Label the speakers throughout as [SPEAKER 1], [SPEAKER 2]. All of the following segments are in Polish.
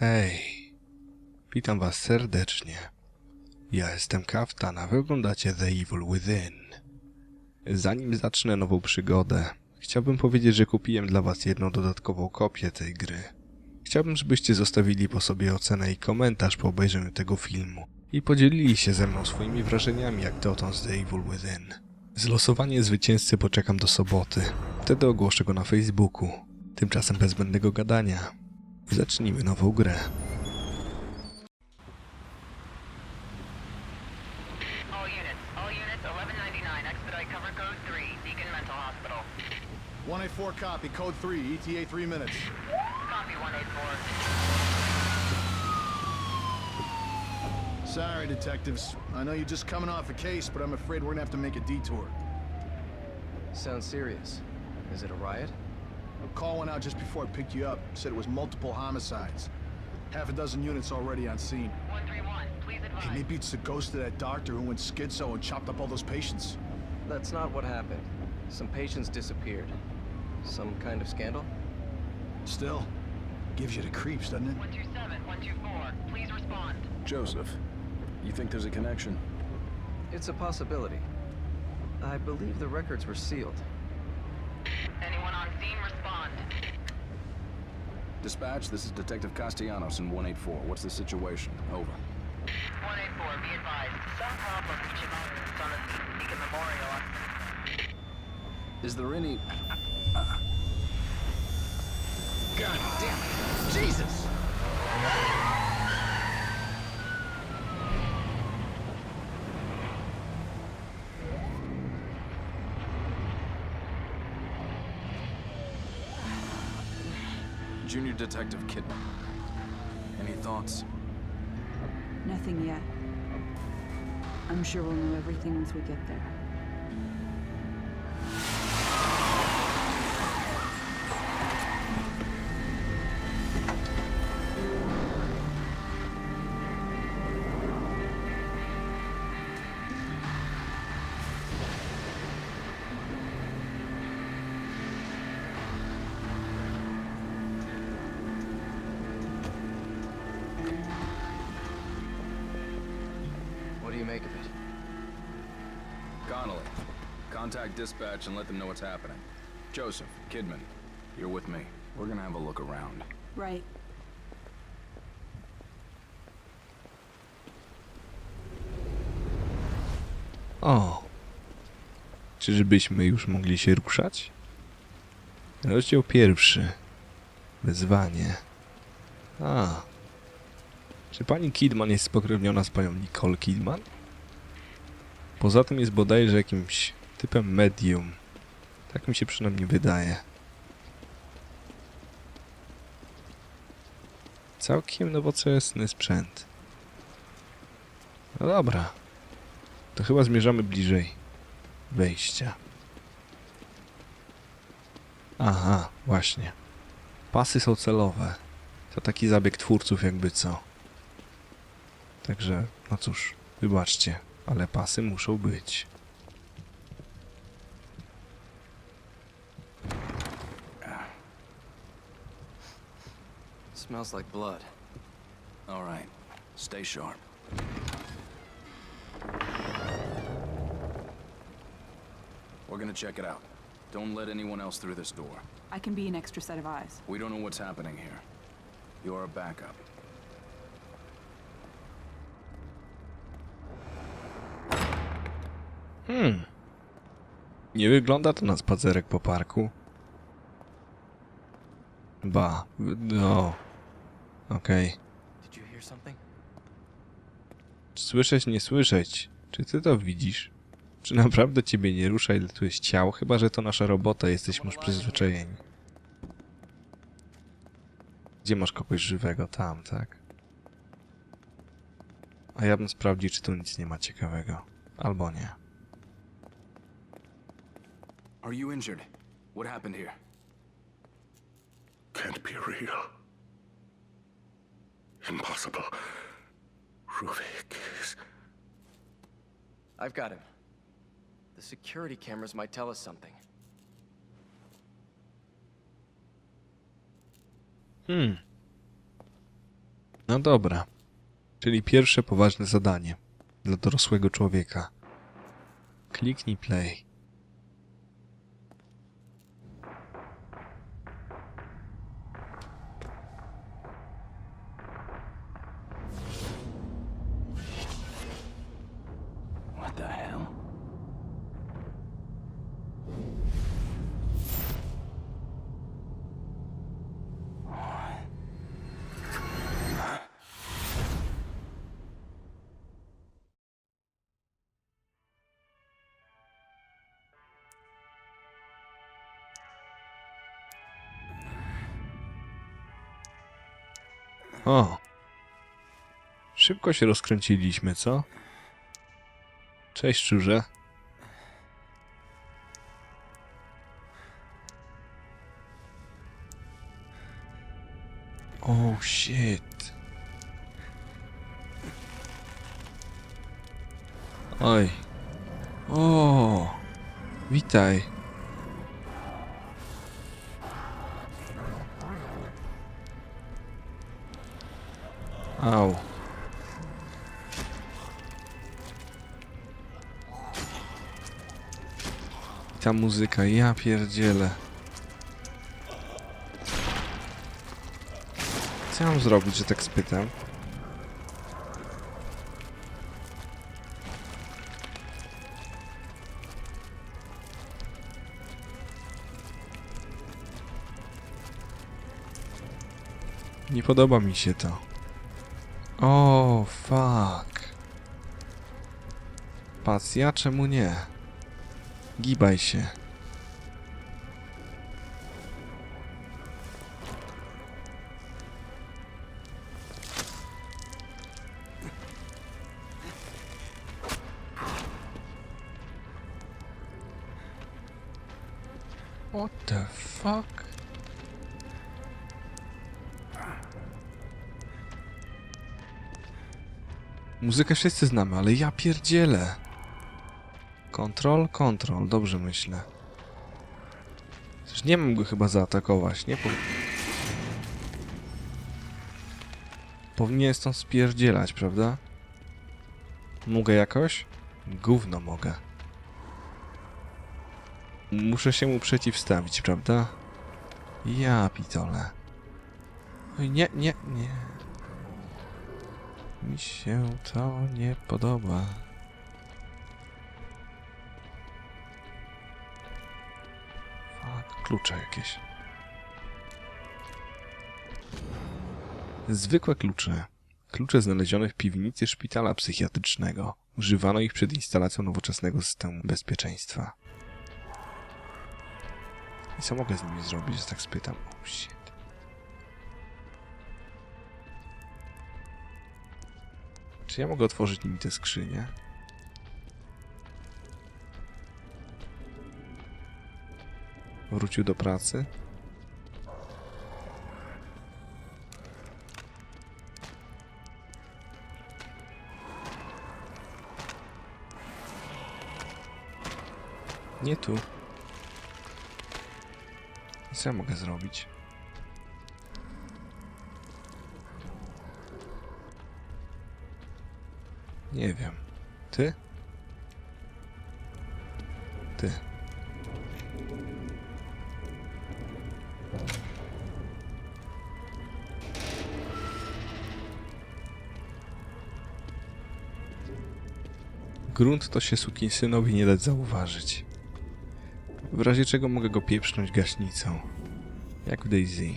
[SPEAKER 1] Hej, witam was serdecznie. Ja jestem Kaftan, a wy oglądacie The Evil Within. Zanim zacznę nową przygodę, chciałbym powiedzieć, że kupiłem dla was jedną dodatkową kopię tej gry. Chciałbym, żebyście zostawili po sobie ocenę i komentarz po obejrzeniu tego filmu i podzielili się ze mną swoimi wrażeniami jak dotąd z The Evil Within. Zlosowanie zwycięzcy poczekam do soboty. Wtedy ogłoszę go na Facebooku. Tymczasem bez zbędnego gadania. Zacznijmy nową grę.
[SPEAKER 2] All units, all units, 1199, expedite cover code 3, Beacon Mental Hospital.
[SPEAKER 3] 184 copy, code 3, ETA 3 minutes.
[SPEAKER 2] Copy 184.
[SPEAKER 3] Sorry, detectives. I know you're just coming off a case, but I'm afraid we're gonna have to make a detour.
[SPEAKER 4] Sounds serious. Is it a riot?
[SPEAKER 3] A call went out just before I picked you up. Said it was multiple homicides. Half a dozen units already on scene.
[SPEAKER 2] 131, please advise.
[SPEAKER 3] Hey, maybe it's the ghost of that doctor who went schizo and chopped up all those patients.
[SPEAKER 4] That's not what happened. Some patients disappeared. Some kind of scandal?
[SPEAKER 3] Still, gives you the creeps, doesn't it?
[SPEAKER 2] 127, 124, please respond.
[SPEAKER 5] Joseph, you think there's a connection?
[SPEAKER 4] It's a possibility. I believe the records were sealed.
[SPEAKER 5] Dispatch, this is Detective Castellanos in 184. What's the situation? Over.
[SPEAKER 2] 184, be advised. Some problem reaching owners on the Beacon Memorial.
[SPEAKER 5] Is there any...
[SPEAKER 4] God damn it! Jesus!
[SPEAKER 5] Junior Detective Kidman. Any thoughts?
[SPEAKER 6] Nothing yet. I'm sure we'll know everything once we get there.
[SPEAKER 5] Contact dispatch and let them know what's happening. Joseph, Kidman, you're with me. We're gonna have a look around.
[SPEAKER 6] Right.
[SPEAKER 1] O! Czyżbyśmy już mogli się ruszać? Rozdział pierwszy. Wezwanie. A. Czy pani Kidman jest spokrewniona z panią Nicole Kidman? Poza tym jest bodajże jakimś typem medium. Tak mi się przynajmniej wydaje. Całkiem nowoczesny sprzęt. No dobra. To chyba zmierzamy bliżej wejścia. Aha, właśnie. Pasy są celowe. To taki zabieg twórców jakby co. Także, no cóż, wybaczcie, ale pasy muszą być.
[SPEAKER 4] Smells like blood.
[SPEAKER 5] All right, stay sharp. We're gonna check it out. Don't let anyone else through this door.
[SPEAKER 6] I can be an extra set of eyes.
[SPEAKER 5] We don't know what's happening here. You're a backup.
[SPEAKER 1] Hmm. Nie wygląda to na spacerek po parku. Ba, no. Okej.
[SPEAKER 4] Something?
[SPEAKER 1] Słyszeć, nie słyszeć. Czy ty to widzisz? Czy naprawdę ciebie nie rusza, ile tu jest ciał? Chyba, że to nasza robota, jesteśmy już przyzwyczajeni. Gdzie masz kogoś żywego? Tam, tak? A ja bym sprawdził, czy tu nic nie ma ciekawego. Albo nie.
[SPEAKER 5] Are you injured? What happened here?
[SPEAKER 7] Can't be real. Impossible. Ruvik is.
[SPEAKER 4] I've got him. The security cameras might tell us something.
[SPEAKER 1] Hmm. No dobra. Czyli pierwsze poważne zadanie dla dorosłego człowieka. Kliknij play. O! Szybko się rozkręciliśmy, co? Cześć, szczurze. Oh shit. Oj. O! Witaj. Muzyka, ja pierdzielę. Co mam zrobić, że tak spytam? Nie podoba mi się to. O, fuck. Patrz, ja czemu nie? Gibaj się. What the fuck? Muzykę wszyscy znamy, ale ja pierdzielę. Kontrol, kontrol, dobrze myślę. Przecież nie mam go chyba zaatakować, nie? Po... Powinien stąd spierdzielać, prawda? Mogę jakoś? Gówno mogę. Muszę się mu przeciwstawić, prawda? Ja pitole. Oj, nie, nie, nie. Mi się to nie podoba. Klucze jakieś. Zwykłe klucze. Klucze znalezione w piwnicy szpitala psychiatrycznego. Używano ich przed instalacją nowoczesnego systemu bezpieczeństwa. I co mogę z nimi zrobić, że tak spytam? Oh shit. Czy ja mogę otworzyć nimi te skrzynie? Wrócił do pracy? Nie tu. Co ja mogę zrobić? Nie wiem. Ty? Ty. Grunt to się sukinsynowi nie dać zauważyć. W razie czego mogę go pieprznąć gaśnicą. Jak w Daisy.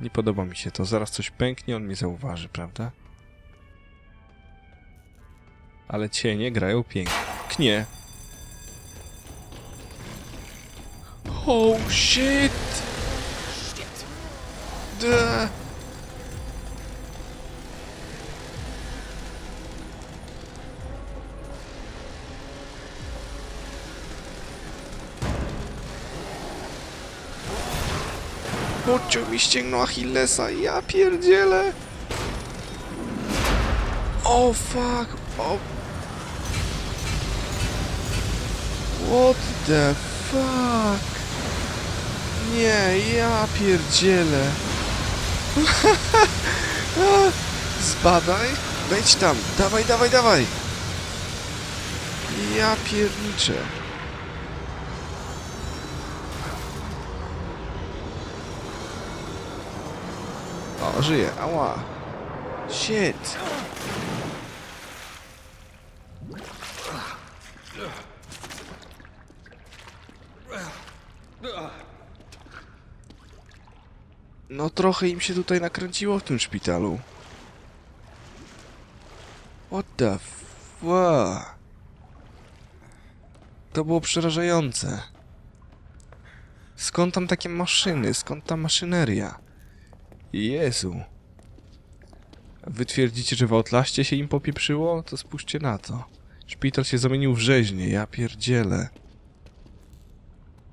[SPEAKER 1] Nie podoba mi się to. Zaraz coś pęknie, on mnie zauważy, prawda? Ale cienie grają pięknie. Oh shit! Duh. Podciął mi ścięgno Achillesa, ja pierdzielę! O fuck! O... What the fuck? nie, ja pierdzielę. Zbadaj. Wejdź tam. Dawaj, dawaj, dawaj. Ja pierniczę. O, żyje. Ała. Shit. No trochę im się tutaj nakręciło w tym szpitalu. What the fuck? To było przerażające. Skąd tam takie maszyny? Skąd ta maszyneria? Jezu. Wy twierdzicie, że w Outlaście się im popieprzyło? To spójrzcie na to. Szpital się zamienił w rzeźnię, ja pierdzielę.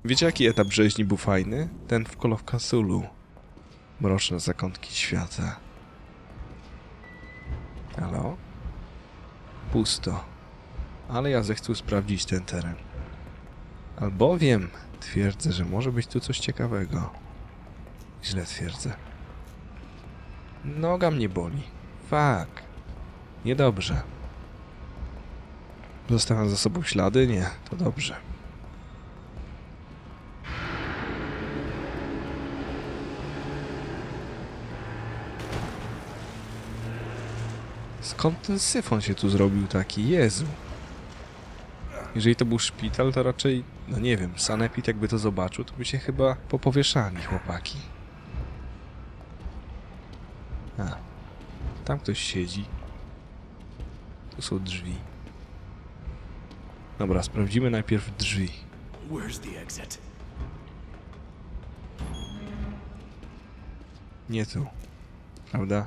[SPEAKER 1] Wiecie jaki etap rzeźni był fajny? Ten w Call of Cthulhu. Mroczne zakątki świata. Halo? Pusto. Ale ja zechcę sprawdzić ten teren. Albowiem twierdzę, że może być tu coś ciekawego. Źle twierdzę. Noga mnie boli. Fuck. Niedobrze. Zostawiam za sobą ślady? Nie, to dobrze. Skąd ten syfon się tu zrobił taki? Jezu. Jeżeli to był szpital, to raczej, no nie wiem, Sanepid jakby to zobaczył, to by się chyba popowieszali chłopaki. A, tam ktoś siedzi. Tu są drzwi. Dobra, sprawdzimy najpierw drzwi. Nie tu. Prawda?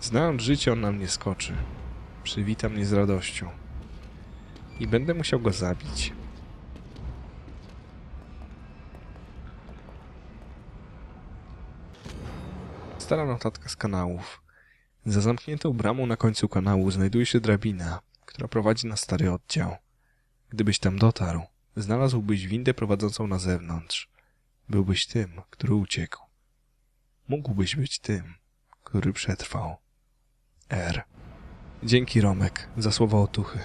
[SPEAKER 1] Znając życie, on na mnie skoczy. Przywita mnie z radością. I będę musiał go zabić. Stara notatka z kanałów. Za zamkniętą bramą na końcu kanału znajduje się drabina, która prowadzi na stary oddział. Gdybyś tam dotarł, znalazłbyś windę prowadzącą na zewnątrz. Byłbyś tym, który uciekł. Mógłbyś być tym, który przetrwał. R. Dzięki Romek za słowa otuchy.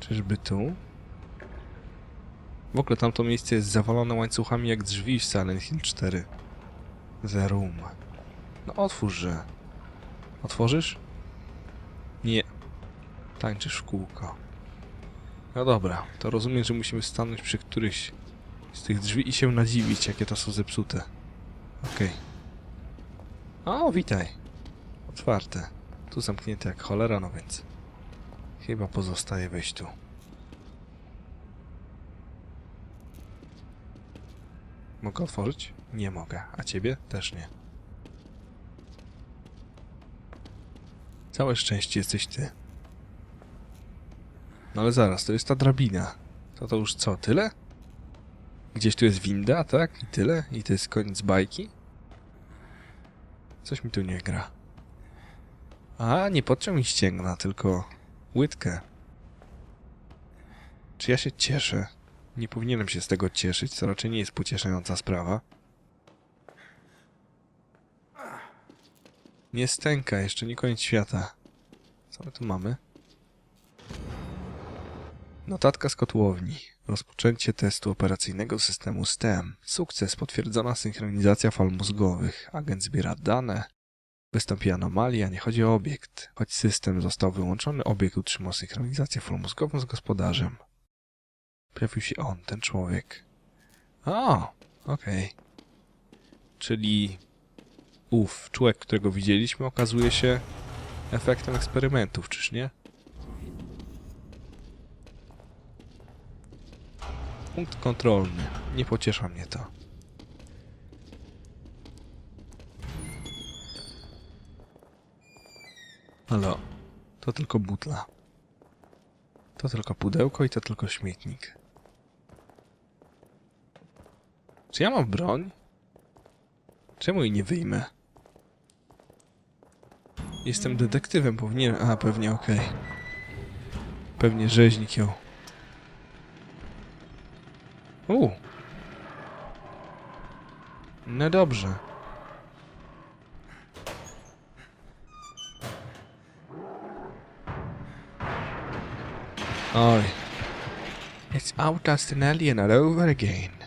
[SPEAKER 1] Czyżby tu? W ogóle tamto miejsce jest zawalone łańcuchami jak drzwi w Silent Hill 4. The Room. No otwórzże. Otworzysz? Nie. Tańczysz w kółko. No dobra, to rozumiem, że musimy stanąć przy którychś z tych drzwi i się nadziwić, jakie to są zepsute. Okej. O, witaj. Otwarte. Tu zamknięte jak cholera, no więc... Chyba pozostaje wejść tu. Mogę otworzyć? Nie mogę. A ciebie? Też nie. Całe szczęście jesteś ty. No ale zaraz, to jest ta drabina. To to już co, tyle? Gdzieś tu jest winda, tak? I tyle? I to jest koniec bajki? Coś mi tu nie gra. A, nie podciął mi ścięgna, tylko łydkę. Czy ja się cieszę? Nie powinienem się z tego cieszyć, co raczej nie jest pocieszająca sprawa. Nie stęka, jeszcze nie koniec świata. Co my tu mamy? Notatka z kotłowni. Rozpoczęcie testu operacyjnego systemu STEM. Sukces. Potwierdzona synchronizacja fal mózgowych. Agent zbiera dane. Wystąpi anomalia, nie chodzi o obiekt. Choć system został wyłączony, obiekt utrzymał synchronizację fal mózgową z gospodarzem. Pojawił się on, ten człowiek. O, okej. Czyli ów człowiek, którego widzieliśmy, okazuje się efektem eksperymentów, czyż nie? Punkt kontrolny. Nie pociesza mnie to. Halo. To tylko butla. To tylko pudełko i to tylko śmietnik. Czy ja mam broń? Czemu jej nie wyjmę? Jestem detektywem, powinien... A, pewnie okej. Pewnie rzeźnik ją. U. No dobrze. Oj. It's Outlast and Alien all over again.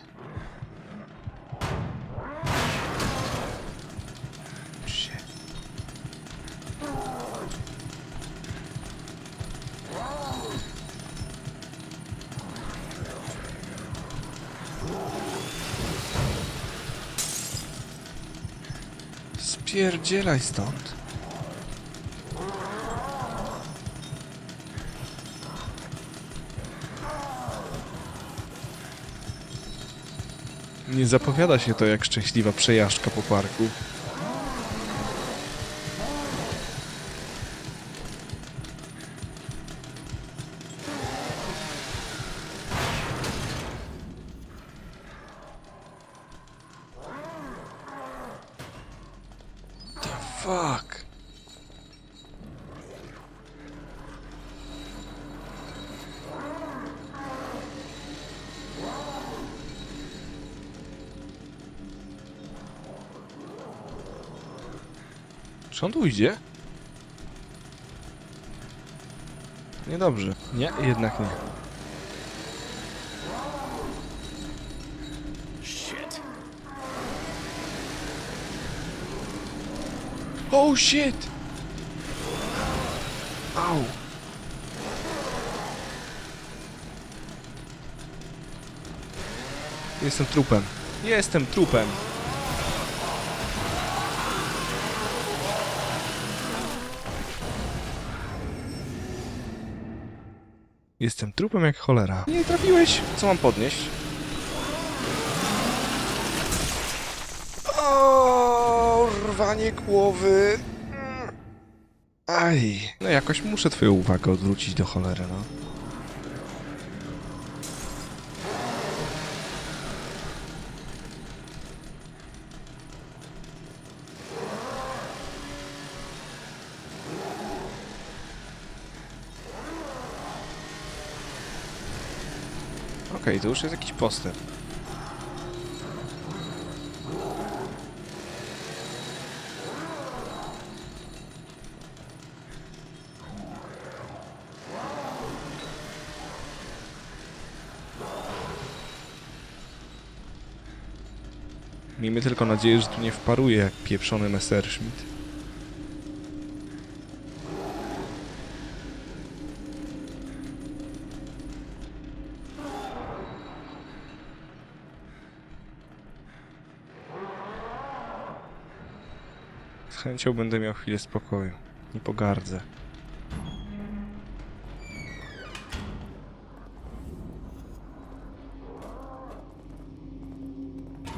[SPEAKER 1] Spierdzielaj stąd. Nie zapowiada się to jak szczęśliwa przejażdżka po parku. Fuck? Czy on tu idzie? Niedobrze. Nie, jednak nie. Oh shit! Au! Jestem trupem. Jestem trupem. Jestem trupem jak cholera. Nie trafiłeś. Co mam podnieść? O, rwanie głowy. Aj. No jakoś muszę twoją uwagę odwrócić do cholery, no. Okej, to już jest jakiś postęp. Miejmy tylko nadzieję, że tu nie wparuje jak pieprzony Messerschmitt. Z chęcią będę miał chwilę spokoju. Nie pogardzę.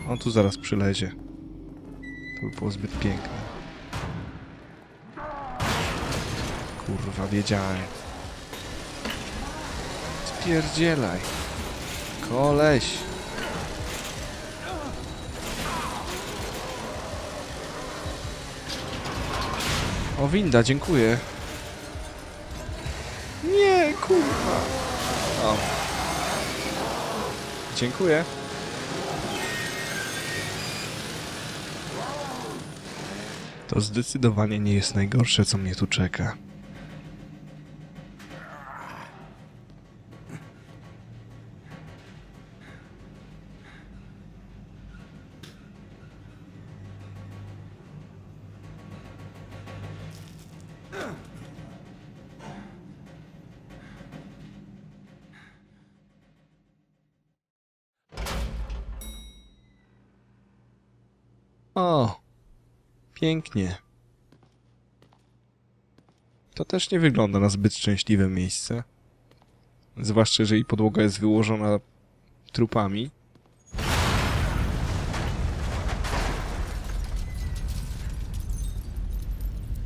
[SPEAKER 1] On tu zaraz przylezie. To by było zbyt piękne. Kurwa, wiedziałem. Spierdzielaj. Koleś. O, winda, dziękuję. Nie, kurwa. O. Dziękuję. To zdecydowanie nie jest najgorsze, co mnie tu czeka. Pięknie. To też nie wygląda na zbyt szczęśliwe miejsce. Zwłaszcza, jeżeli podłoga jest wyłożona trupami.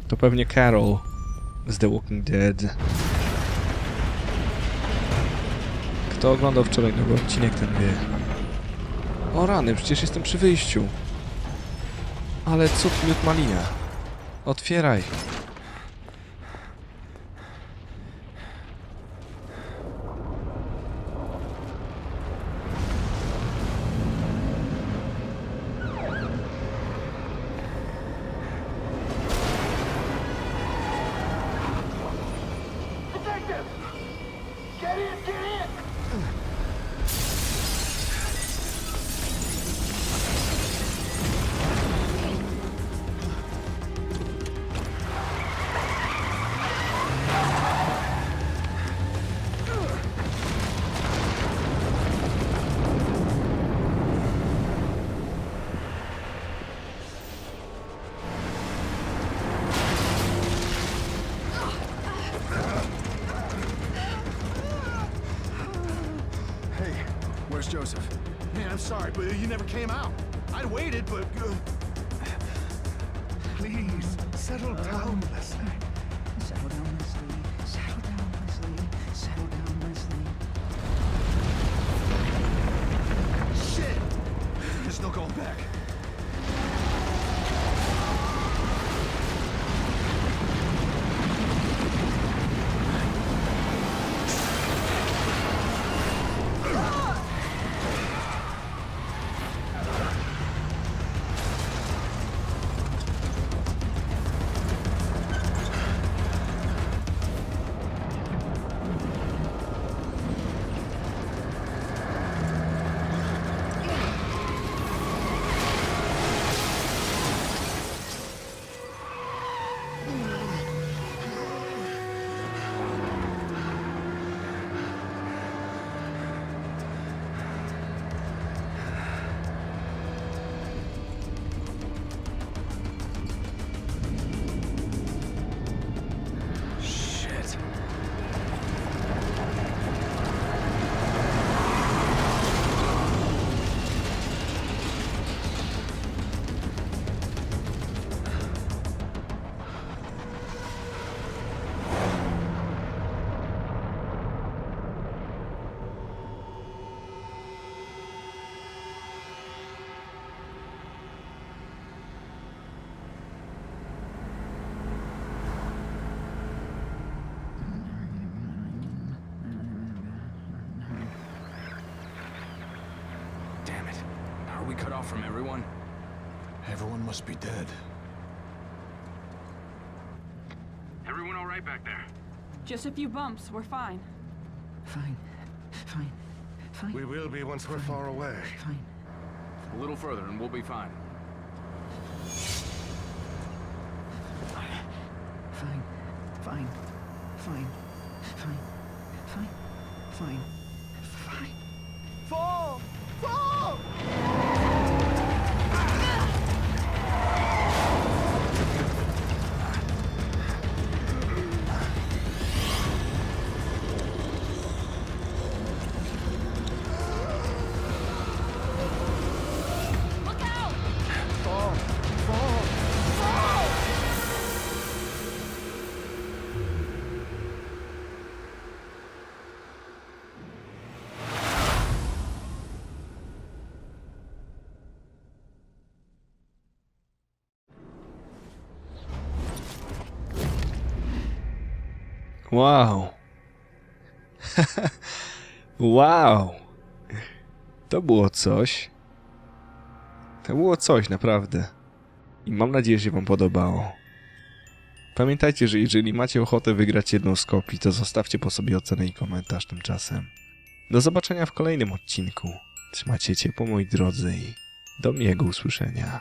[SPEAKER 1] To pewnie Carol z The Walking Dead. Kto oglądał wczoraj nowy odcinek, ten wie. O rany, przecież jestem przy wyjściu. Ale cud miód malina. Otwieraj.
[SPEAKER 3] Sorry, but you never came out. I'd waited, but. Uh... Please, settle down, Leslie. Must be dead.
[SPEAKER 5] Everyone all right back there?
[SPEAKER 6] Just a few bumps. We're fine.
[SPEAKER 8] Fine. Fine. Fine.
[SPEAKER 3] We will be once we're far away.
[SPEAKER 8] Fine.
[SPEAKER 5] A little further and we'll be fine.
[SPEAKER 8] Fine. Fine. Fine. Fine. Fine. Fine. Fine.
[SPEAKER 1] Wow. wow. To było coś. To było coś, naprawdę. I mam nadzieję, że się Wam podobało. Pamiętajcie, że jeżeli macie ochotę wygrać jedną z kopii, to zostawcie po sobie ocenę i komentarz tymczasem. Do zobaczenia w kolejnym odcinku. Trzymajcie ciepło, moi drodzy, i do miłego usłyszenia.